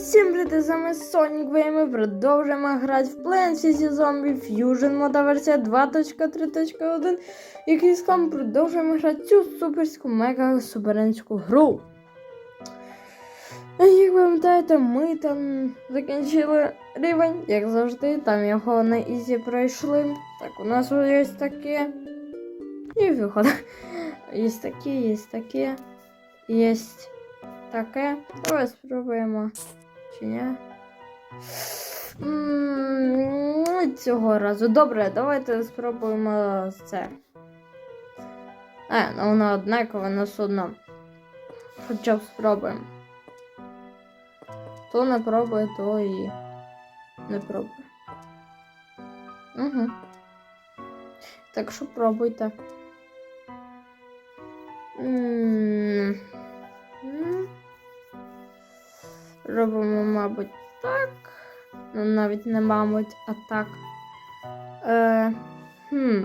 Усім привіт, з вами Сонік, і ми продовжуємо грати в Plants vs. Zombie Fusion мода версія 2.3.1 і кіском продовжуємо грати цю суперську мега суперенську гру. Як ви пам'ятаєте, ми там закінчили рівень, як завжди, там його на ізі пройшли. Так, у нас є таке. І виходить. Є таке, є таке, є таке. Давай спробуємо. Чи? М, Цього разу. Добре, давайте спробуємо це. А, ну воно однакове, все одно. Хоча б спробуємо. То не пробує, то і не пробує. Угу. Так що пробуйте. М, м. Робимо, мабуть, так. Ну, навіть не мабуть, а так. Е, хм.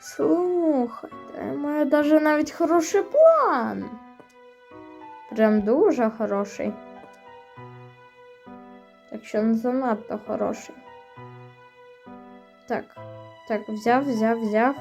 Слухайте, я маю даже навіть хороший план. Прям дуже хороший. Якщо не занадто хороший. Так. Так, взяв, взяв, взяв.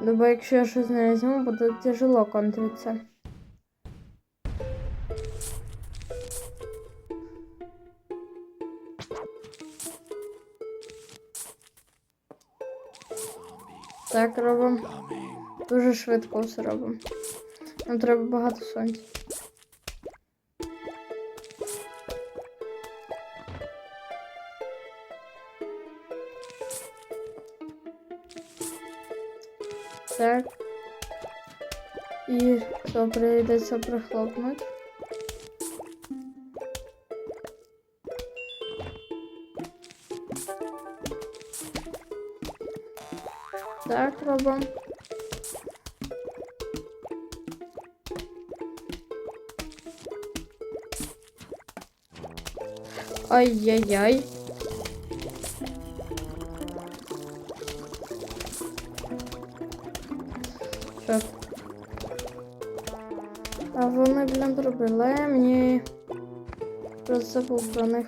Бо якщо я щось не візьму, буде тяжело контритися. Так, робимо. Дуже швидко все робимо. Нам треба багато сонця. Так. І що прийдеться прихлопнути. Так, робимо. Ай-яй-яй. Що? А вони, блін, зробили мені. Просто забув про них.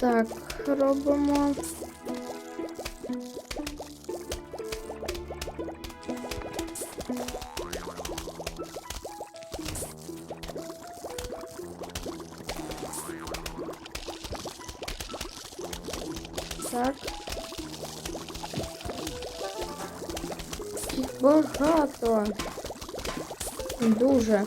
Так, робимо. Так. Багато. Дуже.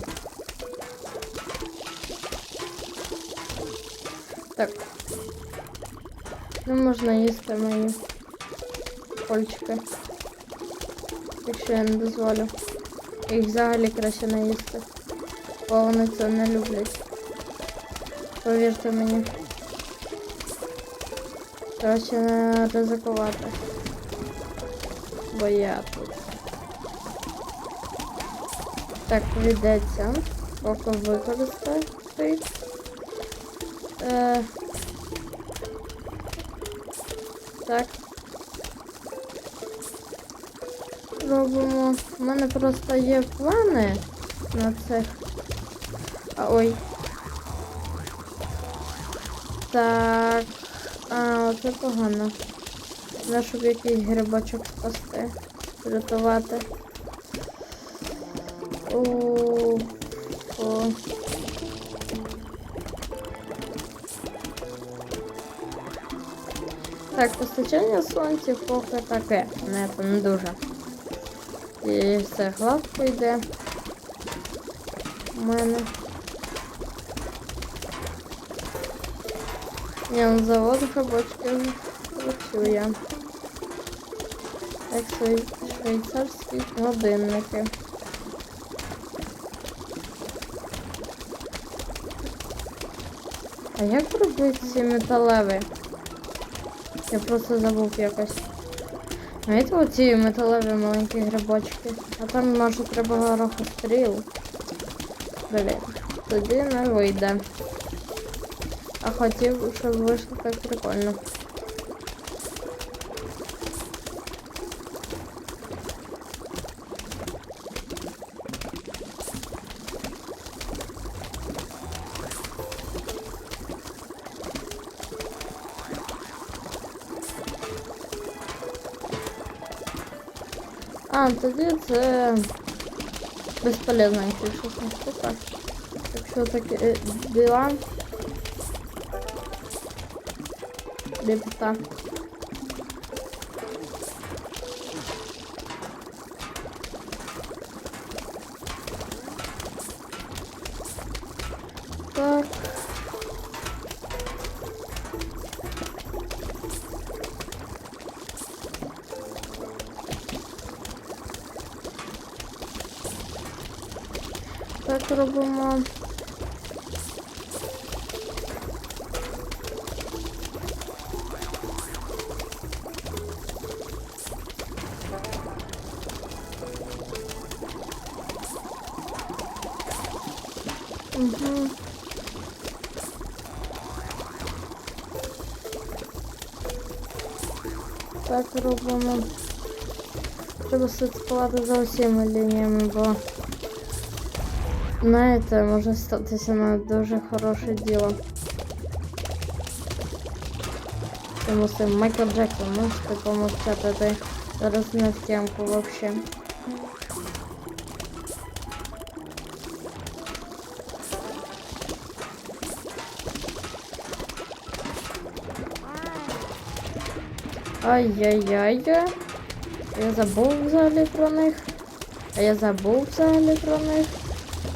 Можна їсти мої польчики. Якщо я не дозволю. Їх взагалі краще не їсти. Бо вони це не люблять. Повірте мені. Краще не ризикувати. Бо я тут. Так, прийдеться. Поки використати. Е, так. Робимо. У мене просто є плани на цих. А, ой. Так. А, це погано. Треба, щоб якийсь грибочок спасти. Врятувати. О, о. Так, постачання сонця поки таке. Не, то не дуже. І все гладко йде. У мене. Ні, на завод грибочки працює. Як свої швейцарські годинники. А як робити ці металеві? Я просто забув якось. Знаєте, оці металеві маленькі грибочки. А там може треба горохостріл. Блін, туди не вийде. А хотів, щоб вийшло так прикольно. тоді це безполезна якщо штука. Якщо такі е, діла. Лепота. Так. робимо. Угу. Так робимо. Треба слідкувати за усіма лініями, бо знаєте, може статися на дуже хороше діло. Тому що Майкл Джексон можете помовчати, ти зараз не в темку вообще. Ай-яй-яй. Я забув взагалі про них. А я забув взагалі про них.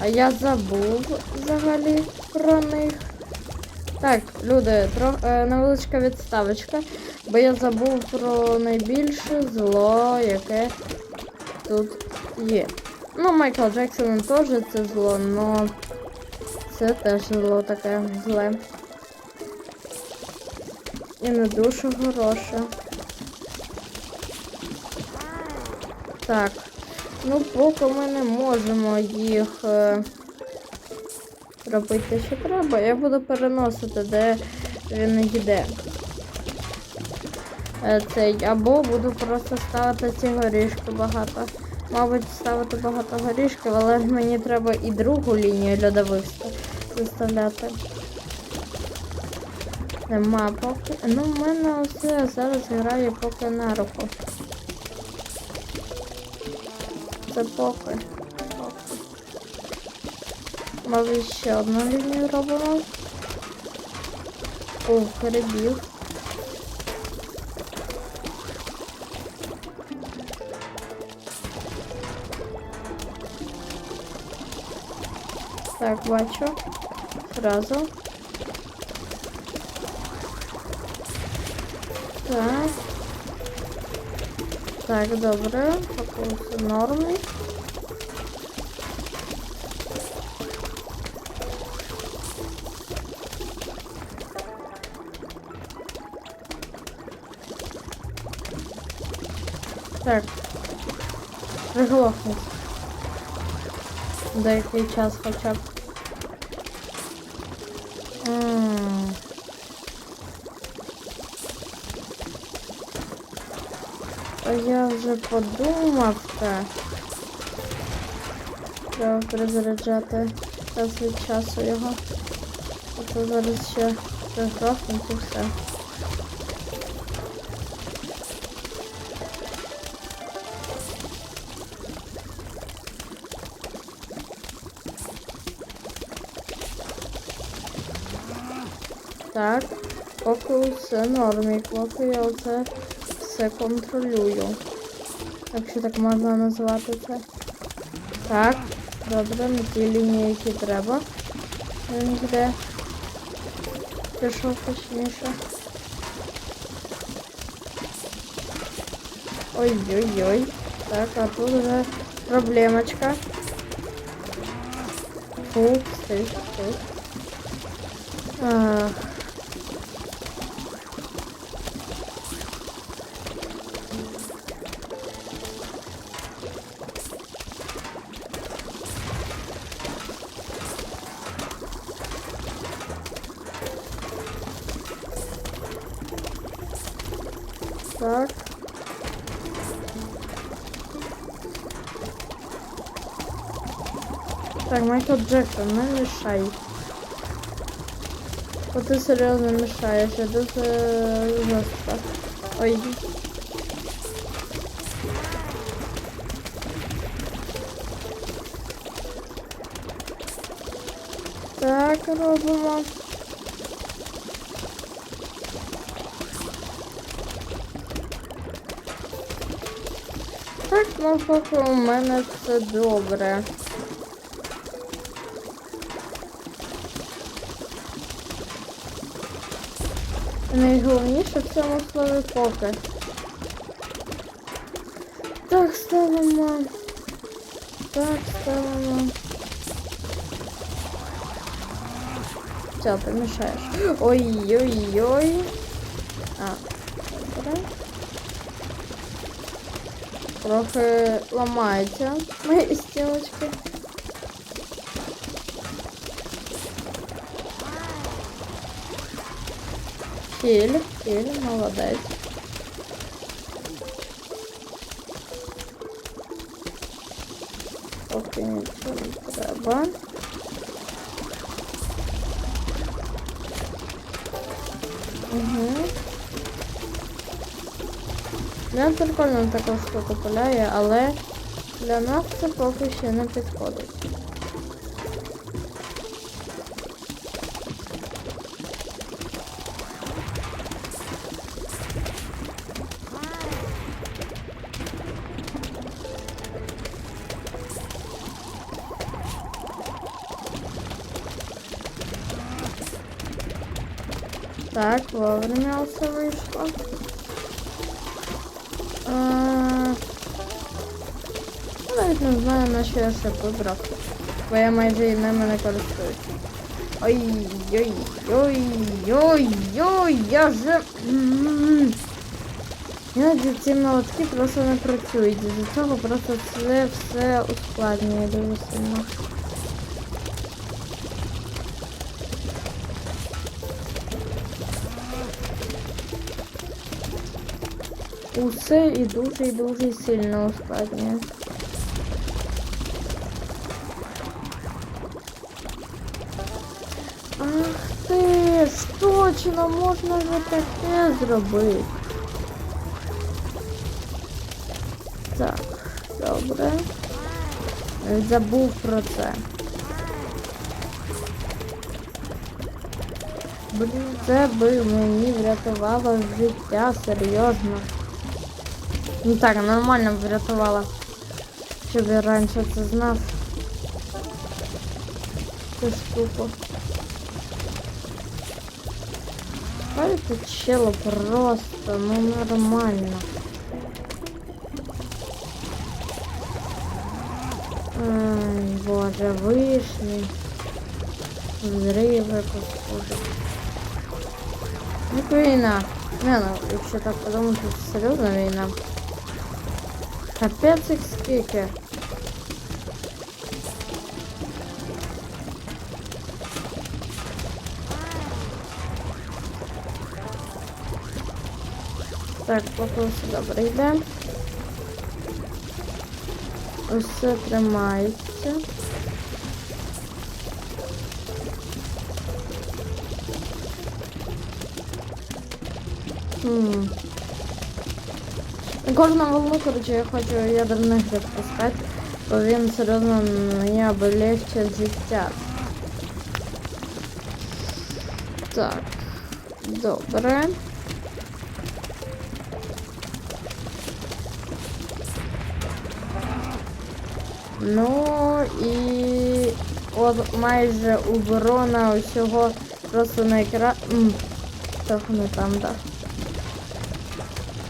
А я забув взагалі про них. Так, люди, тро, е, невеличка відставочка, бо я забув про найбільше зло, яке тут є. Ну, Майкл Джексон теж це зло, але це теж зло таке зле. І не дуже хороше. Так. Ну, поки ми не можемо їх е, робити, що треба, я буду переносити, де він йде. Е, цей, або буду просто ставити ці горішки багато. Мабуть, ставити багато горішків, але мені треба і другу лінію льодовивства заставляти. Нема поки. Ну, в мене все зараз грає поки на руку. Це поки. Поки. Мабуть, ще одну лінію робимо. О, перебіг. Так, бачу. Зразу. Так. Так, добре. Фокус нормий. Так. Приглохнуть. Деякий час хоча б. Я вже подумав. Треба перезаряджати час від часу його. А то зараз ще приглохнуть і все. Так, поки все нормі, поки я оце все контролюю. Якщо так можна назвати це. Так, добре, на ті лінії, які треба. Він йде. Пішов точніше. Ой-ой-ой. Так, а тут вже проблемочка. Фу, стих, стих. Майкл Джексон, не мішай. Бо ти серйозно мішаєш, я дуже жорстко. Ой. Так, робимо. Так, ну поки у мене все добре. Найголовніше в цьому слові поки. Так, ставимо. Так, ставимо. Все, ти мішаєш. Ой-ой-ой. А, добре. Трохи ламаються мої стіночки. Хіль, хіль, молодець. Поки нічого не треба. Угу. Я прикольно таку штуку пиляє, але для нас це поки ще не підходить. Так, вовремя все вийшло. А, Навіть не знаю, на що я ще вибрав. Бо я майже і ними не користуюсь. Ой-ой-ой-ой-ой, я же... Іноді ці молотки просто не працюють. З цього просто це все ускладнює дуже сильно. Усе і дуже і дуже сильно ускладнює. Ах ти ж точно можна же таке зробити. Так, добре. Забув про це. Блін, це би мені врятувало життя, серйозно. Ну так, нормально б врятувала. Щоб я раніше це знав. Цю штуку. Хай тут чело просто, ну нормально. Ай, боже, вишні. Взриви, похоже. Ну, війна. Не, ну, якщо так подумати, це серйозна війна. Капець їх скільки. Так, поки все добре йде. Усе тримається. Хм. Кожну волну, короче, я хочу ядерний гриб пускати, бо він серйозно мені облегчить життя. Так, добре. Ну і от майже оборона усього просто на екран. Не там, так.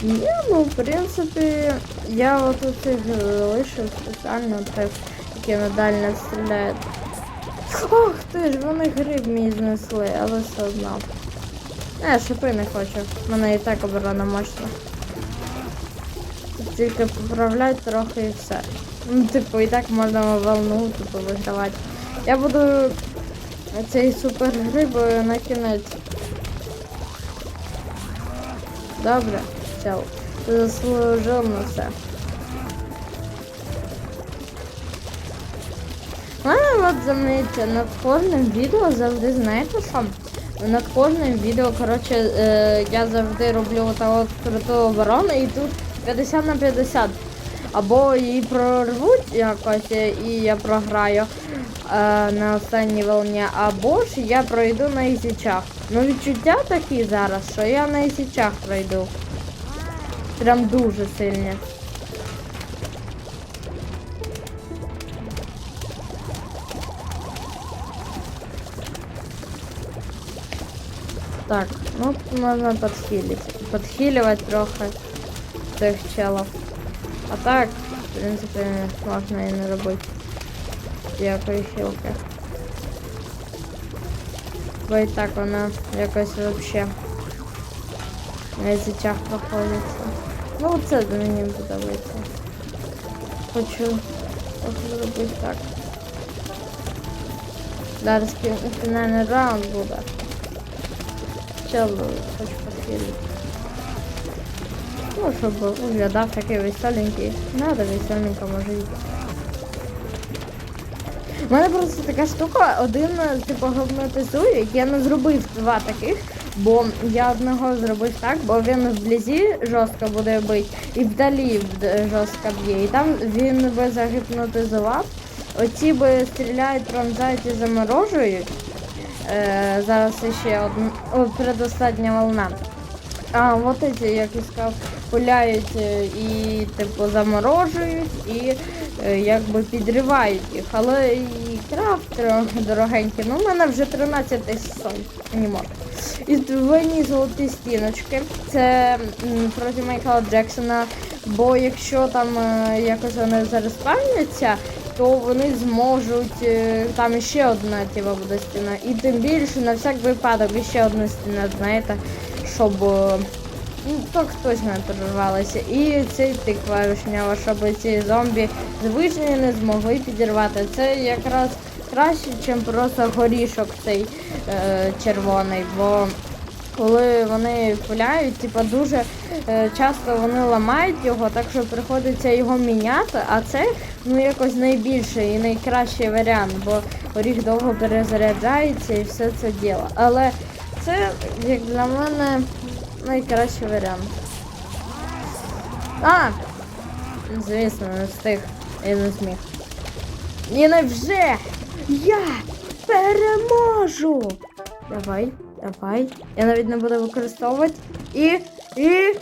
Ні, ну, в принципі, я от у цих лишив спеціально так, які надально стріляють. Ох ти ж, вони гриб мій знесли, але все одно. Не, шипи не хочу. Мене і так оборона мощна. Тільки поправляти трохи і все. Ну, типу, і так можна волну типу, вигравати. Я буду цей супер гриб на кінець. Добре, чел. Ти заслужив на це. Мене от замиться над кожним відео завжди знаєте що? Над кожним відео, коротше, е, я завжди роблю отак от круту оборону і тут 50 на 50. Або її прорвуть якось е, і я програю е, на останній волні, або ж я пройду на ісічах. Ну відчуття такі зараз, що я на ісічах пройду. Прям дуже сильні. Так, ну тут можна підхилити. Підхилювати трохи цих челов. А так, в принципі, можна і не робити. Якої хілки. Бо і так вона якось вообще на зічах проходиться. Ну це мені подобається. Хочу зробити так. Зараз фі- фінальний раунд буде. Чел хочу підхилити. Ну, щоб виглядав такий веселенький. Надо веселенько може йти. У мене просто така штука, один типу гипнотизує, я не зробив два таких, бо я одного зробив так, бо він вблизі жорстко буде бити і вдалі жорстко б'є. І там він би загіпнотизував. Оці би стріляють, пронзають і заморожують. Е, зараз ще одна о, передостатня волна. А, от ці, як і сказав, пуляють е, і типу заморожують і е, якби підривають їх. Але і крафт дорогенький. Ну, у мене вже 13 тисяч можу. І двойні золоті стіночки. Це проти Майкла Джексона. Бо якщо там е, якось вони зараз спавняться, то вони зможуть. Там ще одна тіва буде стіна. І тим більше на всяк випадок ще одна стіна, знаєте, щоб. Ну, так точно не прорвалося. І цей тиква вишнява, щоб ці зомбі звичайно не змогли підірвати. Це якраз краще, ніж просто горішок цей е, червоний. Бо коли вони пуляють, типа дуже е, часто вони ламають його, так що приходиться його міняти, а це ну якось найбільший і найкращий варіант, бо горіх довго перезаряджається і все це діло. Але це, як для мене, найкращий варіант. А! Звісно, не встиг. Я не зміг. І невже я переможу! Давай, давай. Я навіть не буду використовувати. І. І.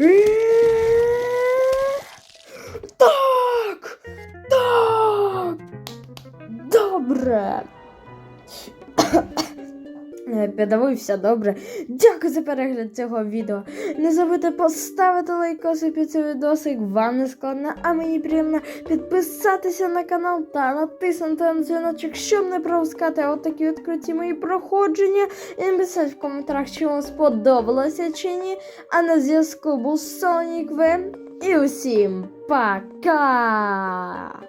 І. Так! Так! Добре! Е, Піддавився добре. Дякую за перегляд цього відео. Не забудьте поставити лайкоси під цей відосик, вам не складно, а мені приємно підписатися на канал та натиснути на дзвіночок, щоб не пропускати отакі відкриті мої проходження. І написати в коментарях, чи вам сподобалося чи ні. А на зв'язку був Сонік В. І усім пока!